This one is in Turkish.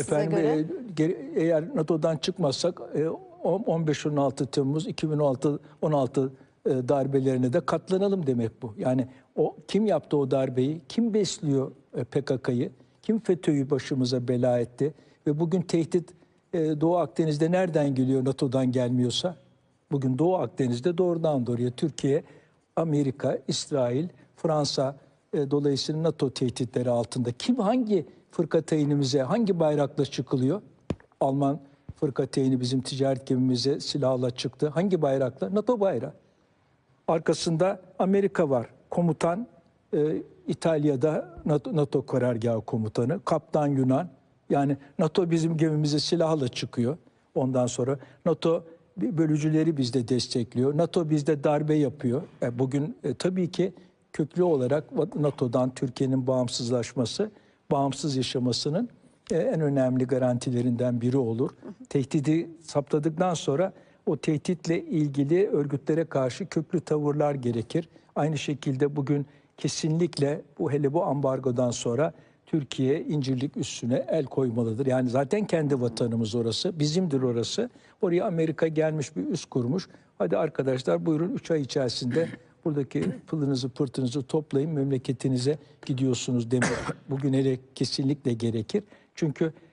Efendim göre? e, geri- eğer NATO'dan çıkmazsak e, on- 15-16 Temmuz 2016 16 e, darbelerine de katlanalım demek bu. Yani o kim yaptı o darbeyi? Kim besliyor e, PKK'yı? Kim FETÖ'yü başımıza bela etti? Ve bugün tehdit e, Doğu Akdeniz'de nereden geliyor NATO'dan gelmiyorsa? Bugün Doğu Akdeniz'de doğrudan doğruya Türkiye, Amerika, İsrail, Fransa e, dolayısıyla NATO tehditleri altında. Kim hangi fırkateyinimize, hangi bayrakla çıkılıyor? Alman fırkateyni bizim ticaret gemimize silahla çıktı. Hangi bayrakla? NATO bayrağı. Arkasında Amerika var. Komutan e, İtalya'da NATO, NATO karargahı komutanı. Kaptan Yunan. Yani NATO bizim gemimize silahla çıkıyor. Ondan sonra NATO bölücüleri bizde destekliyor. NATO bizde darbe yapıyor. E, bugün e, tabii ki köklü olarak NATO'dan Türkiye'nin bağımsızlaşması, bağımsız yaşamasının e, en önemli garantilerinden biri olur. Tehdidi saptadıktan sonra o tehditle ilgili örgütlere karşı köklü tavırlar gerekir. Aynı şekilde bugün kesinlikle bu hele bu ambargodan sonra Türkiye incirlik üstüne el koymalıdır. Yani zaten kendi vatanımız orası, bizimdir orası. Oraya Amerika gelmiş bir üs kurmuş. Hadi arkadaşlar buyurun 3 ay içerisinde buradaki pılınızı pırtınızı toplayın memleketinize gidiyorsunuz demek bugün hele kesinlikle gerekir. Çünkü